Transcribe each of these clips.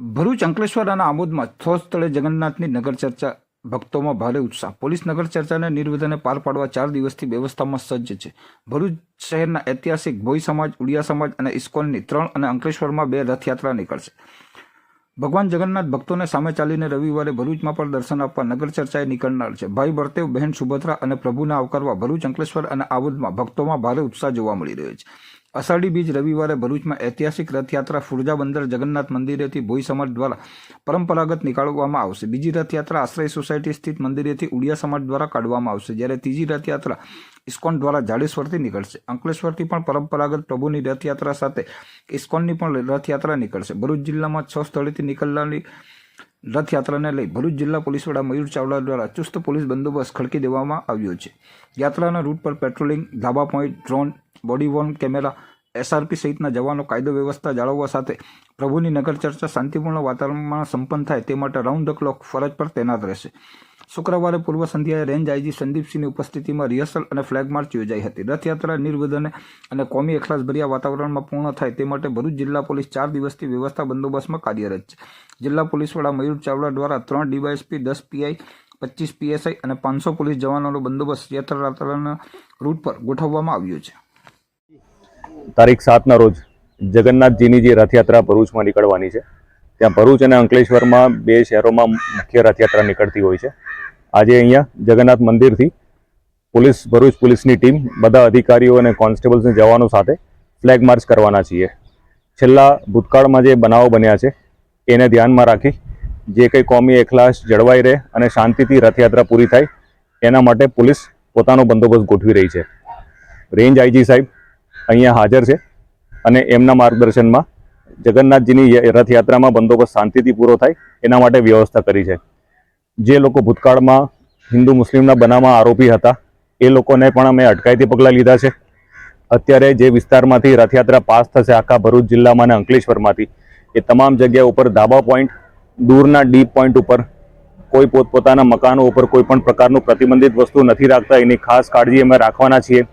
ભરૂચ અંકલેશ્વર અને આમોદમાં થોસ સ્થળે જગન્નાથની નગર ચર્ચા. ભક્તોમાં ભારે ઉત્સાહ. પોલીસ નગર ચર્ચાને નિર્વિધને પાર પાડવા ચાર દિવસથી વ્યવસ્થામાં સજ્જ છે. ભરૂચ શહેરના ઐતિહાસિક ભોઈ સમાજ, ઉડિયા સમાજ અને ઇસ્કોનની ત્રણ અને અંકલેશ્વરમાં બે રથયાત્રા નીકળશે. ભગવાન જગન્નાથ ભક્તોને સામે ચાલીને રવિવારે ભરૂચમાં પણ દર્શન આપવા નગર ચર્ચાએ નીકળનાર છે. ભાઈ બળદેવ બહેન સુભદ્રા અને પ્રભુને આવકારવા ભરૂચ, અંકલેશ્વર અને આબોદમાં ભક્તોમાં ભારે ઉત્સાહ જોવા મળી રહ્યો છે. અષાઢી બીજ રવિવારે ભરૂચમાં ઐતિહાસિક રથયાત્રા ફુરજા બંદર જગન્નાથ મંદિરેથી ભોઈ સમાજ દ્વારા પરંપરાગત નીકાળવામાં આવશે. બીજી રથયાત્રા આશ્રય સોસાયટી સ્થિત મંદિરેથી ઉડિયા સમાજ દ્વારા કાઢવામાં આવશે. જ્યારે ત્રીજી રથયાત્રા ઇસ્કોન દ્વારા જાડેશ્વરથી નીકળશે. અંકલેશ્વરથી પણ પરંપરાગત પ્રભુની રથયાત્રા સાથે ઇસ્કોનની પણ રથયાત્રા નીકળશે. ભરૂચ જિલ્લામાં છ સ્થળેથી નીકળનારી રથયાત્રાને લઈ ભરૂચ જિલ્લા પોલીસ વડા મયુર ચાવડા દ્વારા ચુસ્ત પોલીસ બંદોબસ્ત ખડકી દેવામાં આવ્યો છે. યાત્રાના રૂટ પર પેટ્રોલિંગ, ધાબા point, drone body worn camera SRP સહિતના જવાનો કાયદો વ્યવસ્થા જાળવવા સાથે પ્રભુની નગર ચર્ચા શાંતિપૂર્ણ વાતાવરણમાં સંપન્ન થાય તે માટે રાઉન્ડ ધ ક્લોક ફરજ પર તૈનાત રહેશે. શુક્રવારે પૂર્વ સંધ્યાએ રેન્જ આઈજી સંદીપસિંહની ઉપસ્થિતિમાં રિહર્સલ અને ફ્લેગ માર્ચ યોજાઈ હતી. રથયાત્રા નિર્વિધને અને કોમી એખલાસભર્યા વાતાવરણમાં પૂર્ણ થાય તે માટે ભરૂચ જિલ્લા પોલીસ ચાર દિવસથી વ્યવસ્થા બંદોબસ્તમાં કાર્યરત છે. જિલ્લા પોલીસ વડા મયુર ચાવડા દ્વારા ત્રણ ડીવાયએસપી, દસ પીઆઈ, પચીસ પીએસઆઈ અને પાંચસો પોલીસ જવાનોનો બંદોબસ્ત યાત્રાના રૂટ પર ગોઠવવામાં આવ્યો છે. તારીખ સાતના રોજ જગન્નાથજીની જે રથયાત્રા ભરૂચમાં નીકળવાની છે. ત્યાં ભરૂચ અને અંકલેશ્વરમાં બે શહેરોમાં મુખ્ય રથયાત્રા નીકળતી હોય છે. આજે અહીંયા જગન્નાથ મંદિરથી પોલીસ, ભરૂચ પોલીસની ટીમ બધા અધિકારીઓ અને કોન્સ્ટેબલ્સને જવાનો સાથે ફ્લેગ માર્ચ કરવાના છીએ. છેલ્લા ભૂતકાળમાં જે બનાવો બન્યા છે, એને ધ્યાનમાં રાખી જે કંઈ કોમી એખલાસ જળવાઈ રહે અને શાંતિથી રથયાત્રા પૂરી થાય, એના માટે પોલીસ પોતાનો બંદોબસ્ત ગોઠવી રહી છે. રેન્જ આઈજી સાહેબ અહીંયા હાજર છે અને એમના માર્ગદર્શનમાં જગન્નાથજીની રથયાત્રામાં બંદોબસ્ત શાંતિથી પૂરો થાય એના માટે વ્યવસ્થા કરી છે. જે લોકો ભૂતકાળમાં હિન્દુ મુસ્લિમના બનામાં આરોપી હતા, એ લોકોને પણ અમે અટકાયતી પગલાં લીધા છે. અત્યારે જે વિસ્તારમાંથી રથયાત્રા પાસ થશે આખા ભરૂચ જિલ્લામાં અને અંકલેશ્વરમાંથી, એ તમામ જગ્યા ઉપર ધાબા પોઈન્ટ, દૂરના ડીપ પોઈન્ટ ઉપર, કોઈ પોતપોતાના મકાનો ઉપર કોઈ પણ પ્રકારનું પ્રતિબંધિત વસ્તુ નથી રાખતા, એની ખાસ કાળજી અમે રાખવાના છીએ.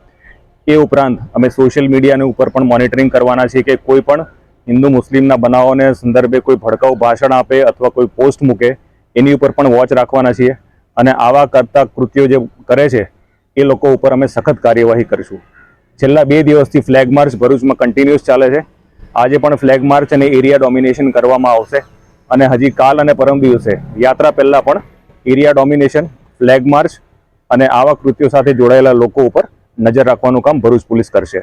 એ ઉપરાંત અમે સોશિયલ મીડિયાની ઉપર પણ મોનિટરિંગ કરવાના છીએ કે કોઈ પણ હિન્દુ મુસ્લિમના બનાવોને સંદર્ભે કોઈ ભડકાઉ ભાષણ આપે અથવા કોઈ પોસ્ટ મૂકે, એની ઉપર પણ વોચ રાખવાના છીએ. અને આવા કરતા કૃત્યો જે કરે છે, એ લોકો ઉપર અમે સખત કાર્યવાહી કરીશું. છેલ્લા બે દિવસથી ફ્લેગ માર્ચ ભરૂચમાં કન્ટિન્યુઅસ ચાલે છે. આજે પણ ફ્લેગ માર્ચ અને એરિયા ડોમિનેશન કરવામાં આવશે. અને હજી કાલ અને પરમ દિવસે યાત્રા પહેલાં પણ એરિયા ડોમિનેશન, ફ્લેગ માર્ચ અને આવા કૃત્યો સાથે જોડાયેલા લોકો ઉપર નજર રાખવાનું કામ ભરૂચ પોલીસ કરશે.